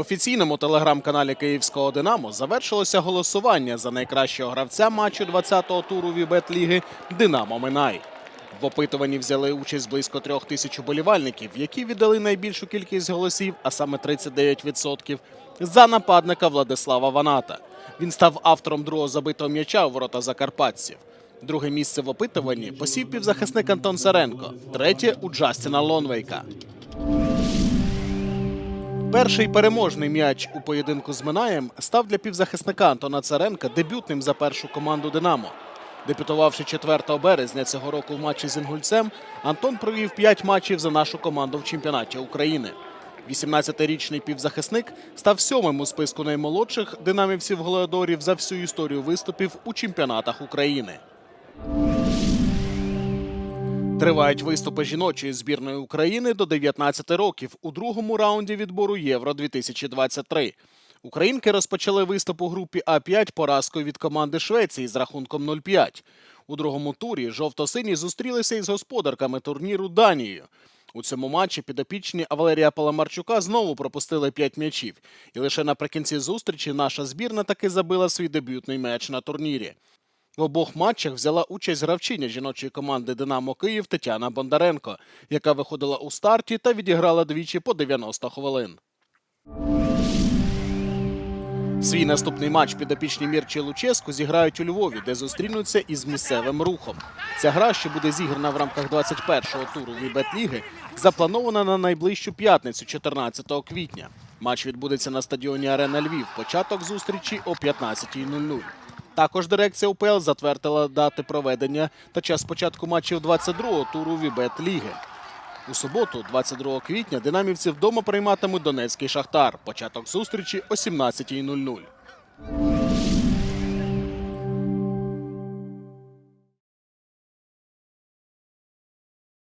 офіційному телеграм-каналі Київського Динамо завершилося голосування за найкращого гравця матчу 20-го туру Вібет Ліги Динамо Минай. В опитуванні взяли участь близько трьох тисяч уболівальників, які віддали найбільшу кількість голосів, а саме 39%, за нападника Владислава Ваната. Він став автором другого забитого м'яча у ворота закарпатців. Друге місце в опитуванні посів півзахисник Антон Саренко, третє у Джастіна Лонвейка. Перший переможний м'яч у поєдинку з Минаєм став для півзахисника Антона Царенка дебютним за першу команду Динамо. Дебютувавши 4 березня цього року в матчі з Інгульцем, Антон провів 5 матчів за нашу команду в чемпіонаті України. 18-річний півзахисник став сьомим у списку наймолодших динамівців голеодорів за всю історію виступів у чемпіонатах України. Тривають виступи жіночої збірної України до 19 років у другому раунді відбору Євро 2023. Українки розпочали виступ у групі А5 поразкою від команди Швеції з рахунком 0-5. У другому турі жовто-сині зустрілися із господарками турніру Данією. У цьому матчі підопічні Валерія Паламарчука знову пропустили 5 м'ячів. І лише наприкінці зустрічі наша збірна таки забила свій дебютний м'яч на турнірі. В обох матчах взяла участь гравчиня жіночої команди Динамо Київ Тетяна Бондаренко, яка виходила у старті та відіграла двічі по 90 хвилин. Свій наступний матч підопічні Мірчі Луческу зіграють у Львові, де зустрінуться із місцевим рухом. Ця гра, що буде зіграна в рамках 21-го туру Вібет Ліги, запланована на найближчу п'ятницю, 14 квітня. Матч відбудеться на стадіоні Арена Львів. Початок зустрічі о 15.00. Також дирекція УПЛ затвердила дати проведення та час початку матчів 22-го туру Вібет Ліги. У суботу, 22 квітня, динамівці вдома прийматимуть Донецький Шахтар. Початок зустрічі о 17.00.